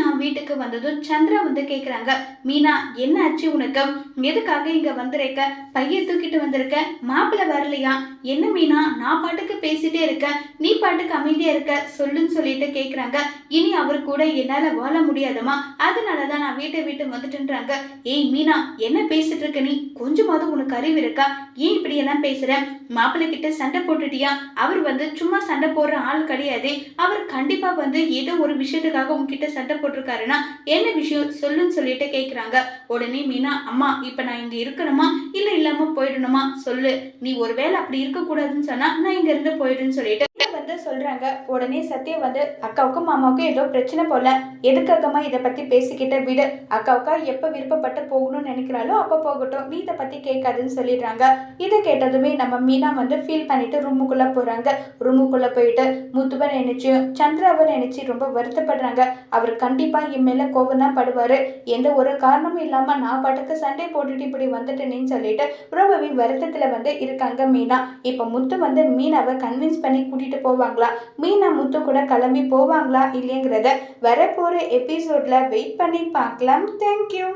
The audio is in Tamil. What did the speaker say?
மீனா வீட்டுக்கு வந்ததும் சந்திரா வந்து கேட்குறாங்க மீனா என்ன ஆச்சு உனக்கு? எதுக்காக இங்க வந்திருக்க? பைய தூக்கிட்டு வந்திருக்க? மாப்பிள்ளை வரலையா? என்ன மீனா நான் பாட்டுக்கு பேசிட்டே இருக்கேன் நீ பாட்டுக்கு அமைதியா இருக்க. சொல்லுன்னு சொல்லிட்டு கேட்குறாங்க இனி அவர் கூட என்னால் வாழ முடியாதுமா? அதனால தான் நான் வீட்டை விட்டு வந்துட்டுன்றாங்க. ஏய் மீனா என்ன பேசிட்டு இருக்க நீ? கொஞ்சமாவது உனக்கு அறிவு இருக்கா? ஏன் இப்படி எல்லாம் பேசுற? மாப்பிள்ளை கிட்ட சண்டை போட்டுட்டியா? அவர் வந்து சும்மா சண்டை போடுற ஆள் கிடையாது. அவர் கண்டிப்பா வந்து ஏதோ ஒரு விஷயத்துக்காக உன்கிட்ட சண்டை போட்டு போட்டிருக்காருன்னா என்ன விஷயம்? சொல்லுன்னு சொல்லிட்டு கேட்குறாங்க உடனே மீனா அம்மா இப்ப நான் இங்க இருக்கணுமா? இல்ல இல்லாமல் போயிடணுமா? சொல்லு. நீ ஒருவேளை அப்படி இருக்கக்கூடாதுன்னு சொன்னால் சொன்னா நான் இங்க இருந்து போயிடுன்னு சொல்லிட்டு வந்து சொல்கிறாங்க உடனே சத்யா வந்து அக்காவுக்கும் மாமாவுக்கும் ஏதோ பிரச்சனை போல. எதுக்காகமா இதை பற்றி பேசிக்கிட்ட விடு. அக்காவுக்கா எப்போ விருப்பப்பட்டு போகணும்னு நினைக்கிறாளோ அப்போ போகட்டும். நீ இதை பற்றி கேட்காதுன்னு சொல்லிடுறாங்க. இதை கேட்டதுமே நம்ம மீனா வந்து ஃபீல் பண்ணிட்டு ரூமுக்குள்ளே போகிறாங்க ரூமுக்குள்ளே போயிட்டு முத்துவை நினைச்சு சந்திராவை நினைச்சு ரொம்ப வருத்தப்படுறாங்க. அவர் கண்டிப்பாக என் மேலே கோபம் தான் படுவார். எந்த ஒரு காரணமும் இல்லாமல் நான் பாட்டுக்கு சண்டை போட்டுட்டு இப்படி வந்துட்டேனேன்னு சொல்லிட்டு ரொம்பவே வருத்தத்தில் வந்து இருக்காங்க மீனா. இப்போ முத்து வந்து மீனாவை கன்வின்ஸ் பண்ணி கூட்டிகிட்டு போக போவாங்களா? மீனா முத்து கூட கிளம்பி போவாங்களா இல்லைங்கிறத வரப்போகிற எபிசோட்ல வெயிட் பண்ணி பார்க்கலாம். தேங்க்யூ